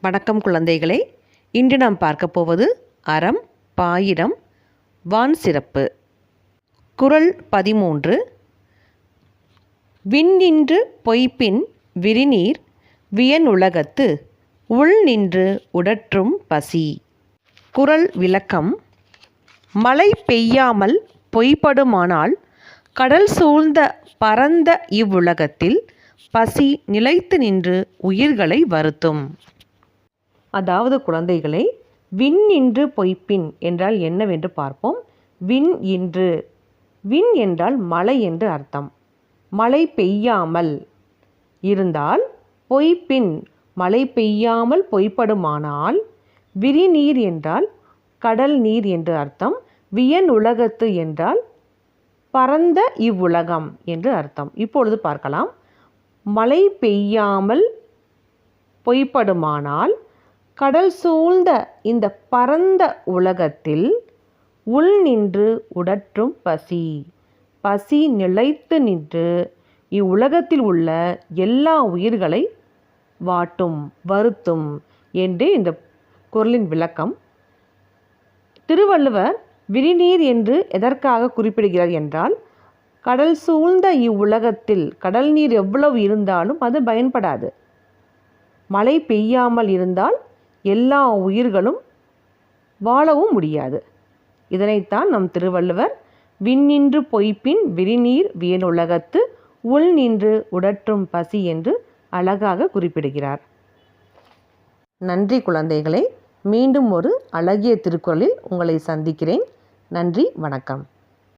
வணக்கம் குழந்தைகளே. இன்று நாம் பார்க்க போவது அறம் பாயிரம் வான் சிறப்பு. குறள் பதிமூன்று. விண்ணின்று பொய்ப்பின் விரிநீர் வியனுலகத்து உள் நின்று உடற்றும் பசி. குறள் விளக்கம். மழை பெய்யாமல் பொய்ப்படுமானால் கடல் சூழ்ந்த பரந்த இவ்வுலகத்தில் பசி நிலைத்து நின்று உயிர்களை வருத்தும். அதாவது குழந்தைகளை விண் இன்று பொய்ப்பின் என்றால் என்னவென்று பார்ப்போம். விண் இன்று. விண் என்றால் மழை என்று அர்த்தம். மழை பெய்யாமல் இருந்தால் பொய்ப்பின். மழை பெய்யாமல் பொய்ப்படுமானால் விரிநீர் என்றால் கடல் நீர் என்று அர்த்தம். வியன் உலகத்து என்றால் பரந்த இவ்வுலகம் என்று அர்த்தம். இப்பொழுது பார்க்கலாம். மழை பெய்யாமல் பொய்ப்படுமானால் கடல் சூழ்ந்த இந்த பரந்த உலகத்தில் உள் நின்று உடற்றும் பசி. பசி நிலைத்து நின்று இவ்வுலகத்தில் உள்ள எல்லா உயிர்களை வாட்டும் வருத்தும் என்று இந்த குரலின் விளக்கம். திருவள்ளுவர் விரிநீர் என்று எதற்காக குறிப்பிடுகிறார் என்றால் கடல் சூழ்ந்த இவ்வுலகத்தில் கடல் நீர் எவ்வளவு இருந்தாலும் அது பயன்படாது. மழை பெய்யாமல் இருந்தால் எல்லா உயிர்களும் வாழவும் முடியாது. இதனைத்தான் நம் திருவள்ளுவர் விண்ணின்று பொய்ப்பின் விரிநீர் வியனுலகத்து உள் நின்று உடற்றும் பசி என்று அழகாக குறிப்பிடுகிறார். நன்றி குழந்தைகளே. மீண்டும் ஒரு அழகிய திருக்குறளில் உங்களை சந்திக்கிறேன். நன்றி வணக்கம்.